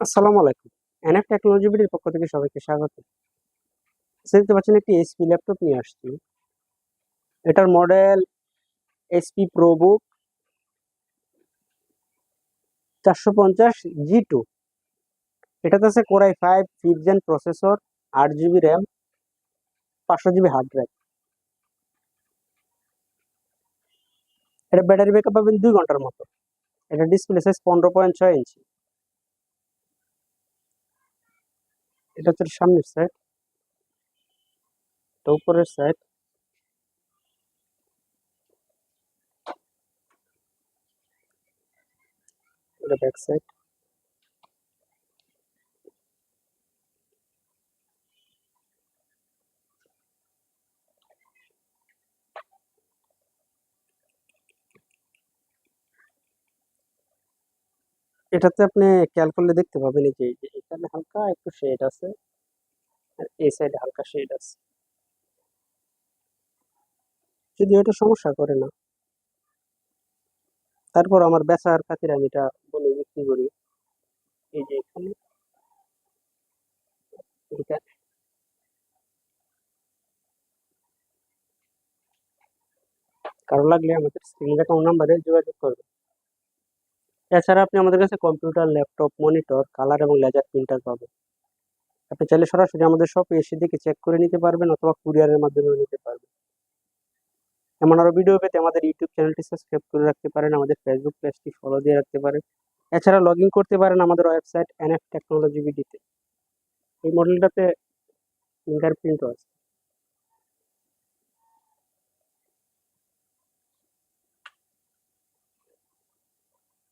আসসালামু আলাইকুম। NF technology বিডির পক্ষ থেকে সবাইকে স্বাগত। দেখতে পাচ্ছেন একটি এসপি ল্যাপটপ নিয়ে আসছি। এটার মডেল এসপি প্রোবুক চারশো পঞ্চাশ জি টু। এটাতে আছে core i five fifth gen processor আট জিবি র্যাম পাঁচশো জিবি হার্ড ড্রাইভ এটা ব্যাটারি ব্যাকআপ পাবেন দুই ঘণ্টার মতো। এটা ডিসপ্লে সাইজ পনেরো পয়েন্ট ছয় ইঞ্চি এটা হচ্ছে সামনের সাইড এটা উপরের সাইড এটা ব্যাক সাইড এটাতে আপনি খেয়াল করলে দেখতে পাবেন যে এখানে হালকা একটু শেড আছে আর এই সাইডে হালকা শেড আছে। যদিও এটা সমস্যা করে না। তারপর আমার বেচার খাতির আমি এটা বলে বিক্রি করি। এই যে এখানে। কারও লাগলে আমাদের স্ক্রিন অ্যাকাউন্ট নাম্বারে যোগাযোগ করবেন। এছাড়া আপনি আমাদের কাছে কম্পিউটার ল্যাপটপ মনিটর কালার এবং লেজার প্রিন্টার পাবেন। আপনি চাইলে সরাসরি আমাদের শপে এসে দেখে চেক করে নিতে পারবেন অথবা কুরিয়ারের মাধ্যমেও নিতে পারবেন। এমন আরও ভিডিও পেতে আমাদের ইউটিউব চ্যানেলটি সাবস্ক্রাইব করে রাখতে পারেন, আমাদের ফেসবুক পেজটি ফলো দিয়ে রাখতে পারেন। এছাড়া লগ ইন করতে পারেন আমাদের ওয়েবসাইট এনএফ টেকনোলজি বিডিতে এই মডেলটাতে ফিঙ্গারপ্রিন্টও আছে।